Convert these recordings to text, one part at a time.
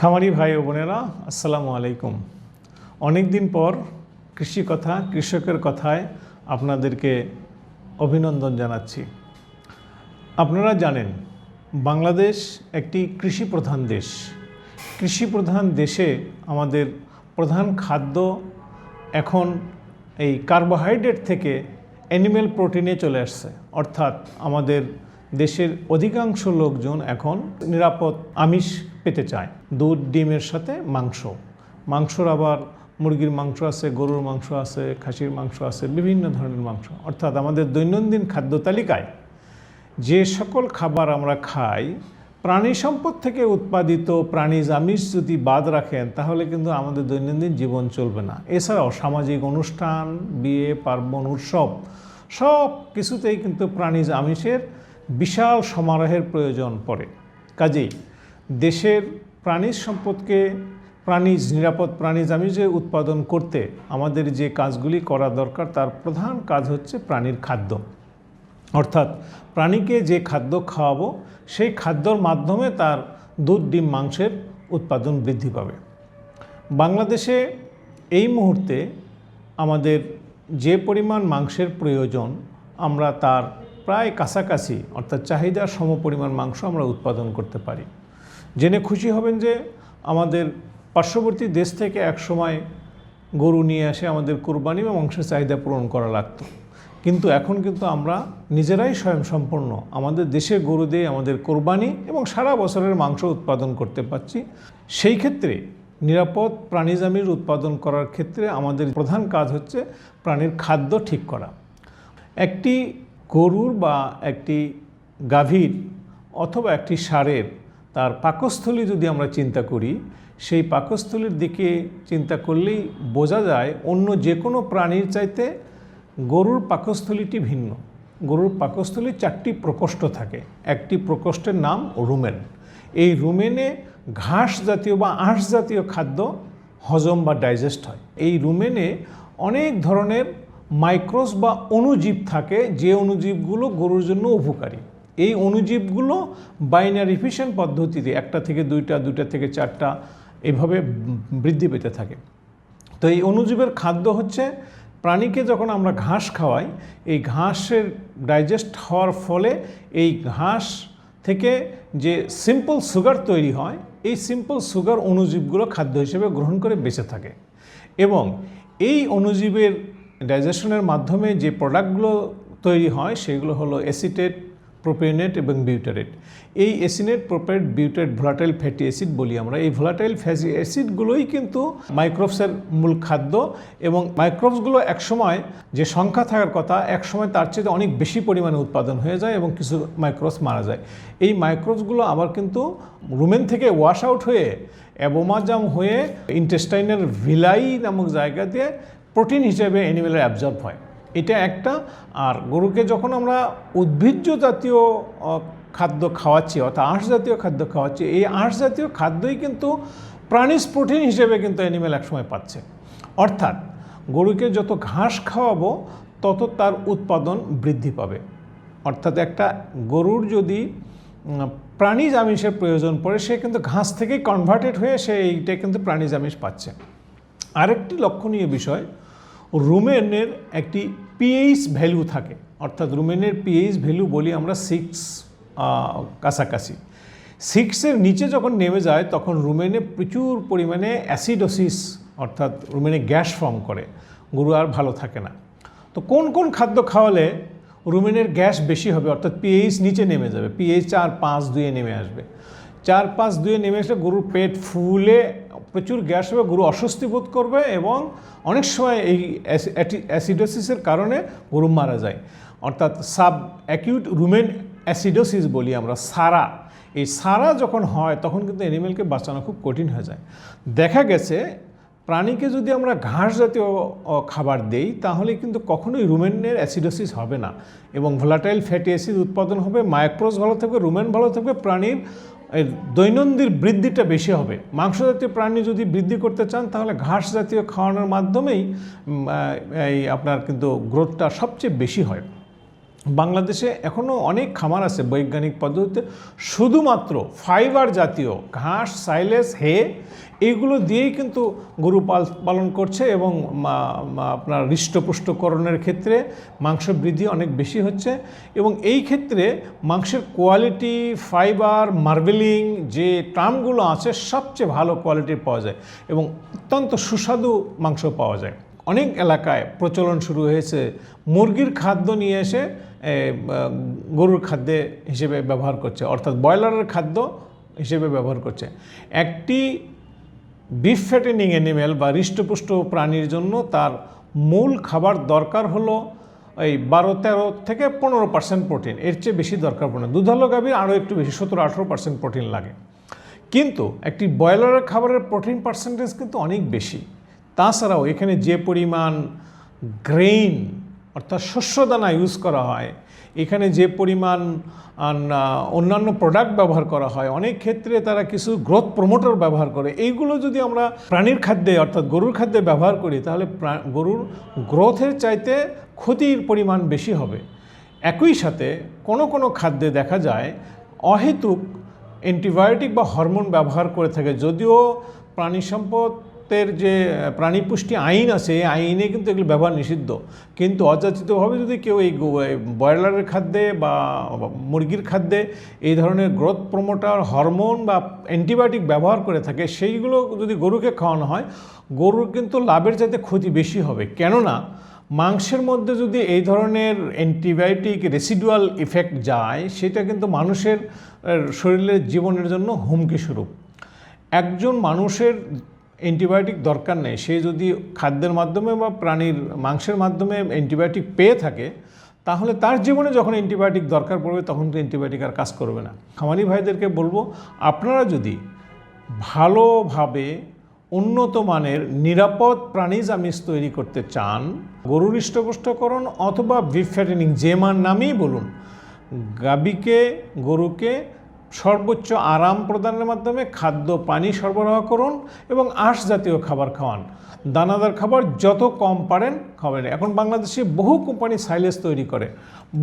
খামারি ভাই ও বোনেরা, আসসালামু আলাইকুম। অনেক দিন পর কৃষি কথা কৃষকের কথায় আপনাদেরকে অভিনন্দন জানাচ্ছি। আপনারা জানেন, বাংলাদেশ একটি কৃষি প্রধান দেশ। কৃষি প্রধান দেশে আমাদের প্রধান খাদ্য এখন এই কার্বোহাইড্রেট থেকে অ্যানিম্যাল প্রোটিনে চলে আসছে। অর্থাৎ আমাদের দেশের অধিকাংশ লোকজন এখন নিরাপদ, আমিষ পেতে চায়। দুধ, ডিমের সাথে মাংস। মাংসর আবার মুরগির মাংস আছে, গরুর মাংস আছে, খাসির মাংস আছে, বিভিন্ন ধরনের মাংস। অর্থাৎ আমাদের দৈনন্দিন খাদ্য তালিকায় যে সকল খাবার আমরা খাই, প্রাণী সম্পদ থেকে উৎপাদিত প্রাণীজ আমিষ যদি বাদ রাখেন, তাহলে কিন্তু আমাদের দৈনন্দিন জীবন চলবে না। এছাড়াও সামাজিক অনুষ্ঠান, বিয়ে, পার্বণ, উৎসব, সব কিছুতেই কিন্তু প্রাণীজ আমিষের বিশাল সমারোহের প্রয়োজন পড়ে। কাজেই দেশের প্রাণীজ সম্পদকে, প্রাণীজ নিরাপদ প্রাণীজ আমি যে উৎপাদন করতে আমাদের যে কাজগুলি করা দরকার, তার প্রধান কাজ হচ্ছে প্রাণীর খাদ্য। অর্থাৎ প্রাণীকে যে খাদ্য খাওয়াবো, সেই খাদ্যর মাধ্যমে তার দুধ, ডিম, মাংসের উৎপাদন বৃদ্ধি পাবে। বাংলাদেশে এই মুহূর্তে আমাদের যে পরিমাণ মাংসের প্রয়োজন, আমরা তার প্রায় কাছাকাছি, অর্থাৎ চাহিদার সমপরিমাণ মাংস আমরা উৎপাদন করতে পারি। জেনে খুশি হবেন যে আমাদের পার্শ্ববর্তী দেশ থেকে একসময় গরু নিয়ে আসে আমাদের কোরবানি বা মাংসের চাহিদা পূরণ করা লাগতো। কিন্তু এখন কিন্তু আমরা নিজেরাই স্বয়ংসম্পূর্ণ আমাদের দেশে গরু দিয়ে আমাদের কোরবানি এবং সারা বছরের মাংস উৎপাদন করতে পারছি। সেই ক্ষেত্রে নিরাপদ প্রাণীজামির উৎপাদন করার ক্ষেত্রে আমাদের প্রধান কাজ হচ্ছে প্রাণীর খাদ্য ঠিক করা। একটি গরুর বা একটি গাভীর অথবা একটি সারের তার পাকস্থলী যদি আমরা চিন্তা করি, সেই পাকস্থলীর দিকে চিন্তা করলেই বোঝা যায় অন্য যে কোনো প্রাণীর চাইতে গরুর পাকস্থলীটি ভিন্ন। গরুর পাকস্থলীর চারটি প্রকোষ্ঠ থাকে। একটি প্রকোষ্ঠের নাম রুমেন। এই রুমেনে ঘাস জাতীয় বা আঁশ জাতীয় খাদ্য হজম বা ডাইজেস্ট হয়। এই রুমেনে অনেক ধরনের মাইক্রোস বা অণুজীব থাকে, যে অণুজীবগুলো গরুর জন্য উপকারী। এই অণুজীবগুলো বাইনারি ফিশন পদ্ধতিতে একটা থেকে দুইটা দুইটা থেকে চারটা এভাবে বৃদ্ধি পেতে থাকে। তো এই অণুজীবের খাদ্য হচ্ছে প্রাণীকে যখন আমরা ঘাস খাওয়াই, এই ঘাসের ডাইজেস্ট হওয়ার ফলে এই ঘাস থেকে যে সিম্পল সুগার তৈরি হয়, এই সিম্পল সুগার অণুজীবগুলো খাদ্য হিসেবে গ্রহণ করে বেঁচে থাকে। এবং এই অণুজীবের ডাইজেশনের মাধ্যমে যে প্রোডাক্টগুলো তৈরি হয়, সেগুলো হলো অ্যাসিটেট প্রোপেনেট এবং বিউটারেট এই acetate propionate butyrate volatile fatty acid বলি আমরা। এই ভোলাটাইল ফ্যাটি অ্যাসিডগুলোই কিন্তু মাইক্রোবসের মূল খাদ্য এবং মাইক্রোবসগুলো একসময় যে সংখ্যা থাকার কথা, একসময় তার চেয়ে অনেক বেশি পরিমাণে উৎপাদন হয়ে যায় এবং কিছু মাইক্রোবস মারা যায়। এই মাইক্রোবসগুলো আবার কিন্তু রুমেন থেকে ওয়াশ আউট হয়ে, অ্যাবোমাজাম হয়ে ইন্টেস্টাইনের ভিলাই নামক জায়গা দিয়ে প্রোটিন হিসেবে অ্যানিমেলের অ্যাবজর্ব হয়। এটা একটা। আর গরুকে যখন আমরা উদ্ভিজ্জ জাতীয় খাদ্য খাওয়াচ্ছি অর্থাৎ আঁশ জাতীয় খাদ্য খাওয়াচ্ছি এই আঁশ জাতীয় খাদ্যই কিন্তু প্রাণীজ প্রোটিন হিসেবে কিন্তু অ্যানিমেল একসময় পাচ্ছে। অর্থাৎ গরুকে যত ঘাস খাওয়াবো তত তার উৎপাদন বৃদ্ধি পাবে। অর্থাৎ একটা গরুর যদি উম, প্রাণীজ আমিষের প্রয়োজন পড়ে সে কিন্তু ঘাস থেকেই কনভার্টেড হয়ে সে এইটা কিন্তু প্রাণীজ আমিষ পাচ্ছে। আরেকটি লক্ষণীয় বিষয় রুমেনের একটি পিএইচ ভ্যালু থাকে, অর্থাৎ রুমেনের পিএইচ ভ্যালু বলি আমরা সিক্স কাছাকাছি। সিক্সের নিচে যখন নেমে যায়, তখন রুমেনে প্রচুর পরিমাণে অ্যাসিডোসিস, অর্থাৎ রুমেনে গ্যাস ফর্ম করে। গরু আর ভালো থাকে না। তো কোন কোন খাদ্য খাওয়ালে রুমেনের গ্যাস বেশি হবে, অর্থাৎ পিএইচ নিচে নেমে যাবে, পিএইচ চার পাঁচ দুয়ে নেমে আসবে। চার পাঁচ দুয়ে নেমে আসলে গরুর পেট ফুলে প্রচুর গ্যাস হবে, গরু অস্বস্তি বোধ করবে এবং অনেক সময় এই অ্যাসিডোসিসের কারণে গরু মারা যায়। অর্থাৎ সাব অ্যাকিউট রুমেন অ্যাসিডোসিস বলি আমরা, সারা। এই সারা যখন হয়, তখন কিন্তু অ্যানিমেলকে বাঁচানো খুব কঠিন হয়ে যায়। দেখা গেছে, প্রাণীকে যদি আমরা ঘাস জাতীয় খাবার দেই, তাহলে কিন্তু কখনোই রুমেনের অ্যাসিডোসিস হবে না। এবং ভোলাটাইল ফ্যাটি অ্যাসিড উৎপাদন হবে মাইক্রোস ভালো থাকবে, রুমেন ভালো থাকবে, প্রাণীর দৈনন্দিন বৃদ্ধিটা বেশি হবে। মাংস জাতীয় প্রাণী যদি বৃদ্ধি করতে চান, তাহলে ঘাস জাতীয় খাওয়ানোর মাধ্যমেই এই আপনার কিন্তু গ্রোথটা সবচেয়ে বেশি হয়। বাংলাদেশে এখনও অনেক খামার আছে বৈজ্ঞানিক পদ্ধতিতে। শুধুমাত্র ফাইবার জাতীয় ঘাস, সাইলেস, হে এইগুলো দিয়েই কিন্তু গরু পাল, পালন করছে এবং আপনার হৃষ্টপুষ্টকরণের ক্ষেত্রে মাংস বৃদ্ধি অনেক বেশি হচ্ছে। এবং এই ক্ষেত্রে মাংসের কোয়ালিটি, ফাইবার, মার্বেলিং যে টার্মগুলো আছে সবচেয়ে ভালো কোয়ালিটির পাওয়া যায় এবং অত্যন্ত সুস্বাদু মাংস পাওয়া যায়। অনেক এলাকায় প্রচলন শুরু হয়েছে। মুরগির খাদ্য নিয়ে এসে গরুর খাদ্যে হিসেবে ব্যবহার করছে। অর্থাৎ ব্রয়লারের খাদ্য হিসেবে ব্যবহার করছে। একটি বিফ ফ্যাটেনিং অ্যানিমেল বা হৃষ্টপুষ্ট প্রাণীর জন্য তার মূল খাবার দরকার হলো এই বারো, তেরো থেকে পনেরো পার্সেন্ট প্রোটিন। এর চেয়ে বেশি দরকার পড়ে না। দুধালো গাভীর আরও একটু বেশি, সতেরো, আঠেরো পার্সেন্ট প্রোটিন লাগে। কিন্তু একটি ব্রয়লারের খাবারের প্রোটিন পার্সেন্টেজ কিন্তু অনেক বেশি। তাছাড়াও এখানে যে পরিমাণ গ্রেইন অর্থাৎ শস্যদানা ইউজ করা হয়, এখানে যে পরিমাণ অন্যান্য প্রোডাক্ট ব্যবহার করা হয়, অনেক ক্ষেত্রে তারা কিছু গ্রোথ প্রমোটর ব্যবহার করে। এইগুলো যদি আমরা প্রাণীর খাদ্যে, অর্থাৎ গরুর খাদ্যে ব্যবহার করি, তাহলে গরুর গ্রোথের চাইতে ক্ষতির পরিমাণ বেশি হবে। একই সাথে কোনো কোনো খাদ্যে দেখা যায়, অহেতুক অ্যান্টিবায়োটিক বা হরমোন ব্যবহার করে থাকে, যদিও প্রাণী সম্পদের যে প্রাণী পুষ্টি আইন আছে, এই আইনে কিন্তু এগুলো ব্যবহার নিষিদ্ধ। কিন্তু অযাচিতভাবে যদি কেউ এই ব্রয়লারের খাদ্যে বা মুরগির খাদ্যে এই ধরনের গ্রোথ প্রমোটার হরমোন বা অ্যান্টিবায়োটিক ব্যবহার করে থাকে, সেইগুলো যদি গরুকে খাওয়ানো হয়, গরুর কিন্তু লাভের চাইতে ক্ষতি বেশি হবে। কেননা, মাংসের মধ্যে যদি এই ধরনের অ্যান্টিবায়োটিক রেসিডুয়াল ইফেক্ট যায়, সেটা কিন্তু মানুষের শরীরের জীবনের জন্য হুমকি স্বরূপ। একজন মানুষের অ্যান্টিবায়োটিক দরকার নেই। সে যদি খাদ্যের মাধ্যমে বা প্রাণীর মাংসের মাধ্যমে অ্যান্টিবায়োটিক পেয়ে থাকে, তাহলে তার জীবনে যখন অ্যান্টিবায়োটিক দরকার পড়বে, তখন তো অ্যান্টিবায়োটিক আর কাজ করবে না। খামারি ভাইদেরকে বলব, আপনারা যদি ভালোভাবে উন্নত মানের নিরাপদ প্রাণীজ আমিষ তৈরি করতে চান, গরুর হৃষ্টপুষ্টকরণ অথবা বিফ ফ্যাটেনিং, যে মান নামেই বলুন গাবিকে গরুকে সর্বোচ্চ আরাম প্রদানের মাধ্যমে খাদ্য, পানি সরবরাহ করুন এবং আঁশ জাতীয় খাবার খাওয়ান। দানাদার খাবার যত কম পারেন খাবেন এখন বাংলাদেশে বহু কোম্পানি সাইলেজ তৈরি করে,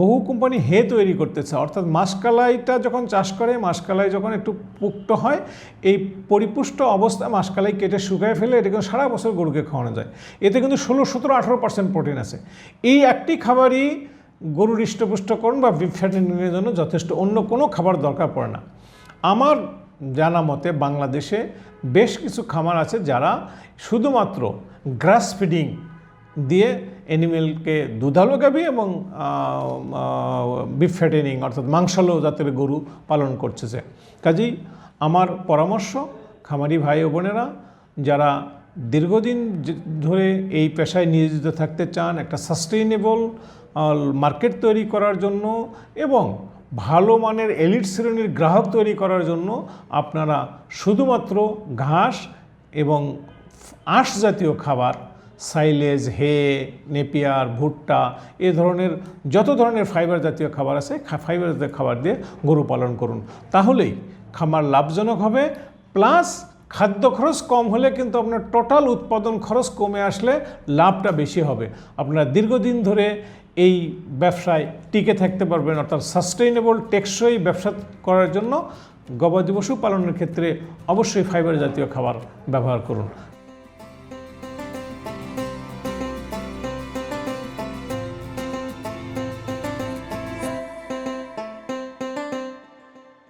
বহু কোম্পানি হে তৈরি করতেছে। অর্থাৎ মাসকালাইটা যখন চাষ করে, মাসকালাই যখন একটু পুক্ত হয়, এই পরিপুষ্ট অবস্থায় মাসকালাই কেটে শুকায় ফেলে এটা কিন্তু সারা বছর গরুকে খাওয়ানো যায়। এতে কিন্তু ষোলো, সতেরো, আঠেরো পার্সেন্ট প্রোটিন আছে। এই একটি খাবারই গরুর হৃষ্টপুষ্টকরণ বা বিফ ফ্যাটেনিংয়ের জন্য যথেষ্ট। অন্য কোনো খাবার দরকার পড়ে না। আমার জানা মতে বাংলাদেশে বেশ কিছু খামার আছে যারা শুধুমাত্র গ্রাস ফিডিং দিয়ে অ্যানিমেলকে দুধালো গাবি এবং বিফ ফ্যাটেনিং অর্থাৎ মাংসালো জাতের গরু পালন করতেছে। কাজেই আমার পরামর্শ খামারি ভাই ও বোনেরা যারা দীর্ঘদিন ধরে এই পেশায় নিয়োজিত থাকতে চান, একটা সাস্টেইনেবল মার্কেট তৈরি করার জন্য এবং ভালো মানের এলিট শ্রেণির গ্রাহক তৈরি করার জন্য আপনারা শুধুমাত্র ঘাস এবং আঁশ জাতীয় খাবার সাইলেজ হে নেপিয়ার, ভুট্টা, এ ধরনের যত ধরনের ফাইবার জাতীয় খাবার আছে ফাইবার জাতীয় খাবার দিয়ে গরু পালন করুন। তাহলেই খামার লাভজনক হবে প্লাস খাদ্য খরচ কম হলে কিন্তু আপনার টোটাল উৎপাদন খরচ কমে আসলে লাভটা বেশি হবে। আপনারা দীর্ঘদিন ধরে এই ব্যবসায় টিকে থাকতে পারবেন, অর্থাৎ সাস্টেইনেবল টেকসই ব্যবসা করার জন্য গবাদি পশু পালনের ক্ষেত্রে অবশ্যই ফাইবার জাতীয় খাবার ব্যবহার করুন।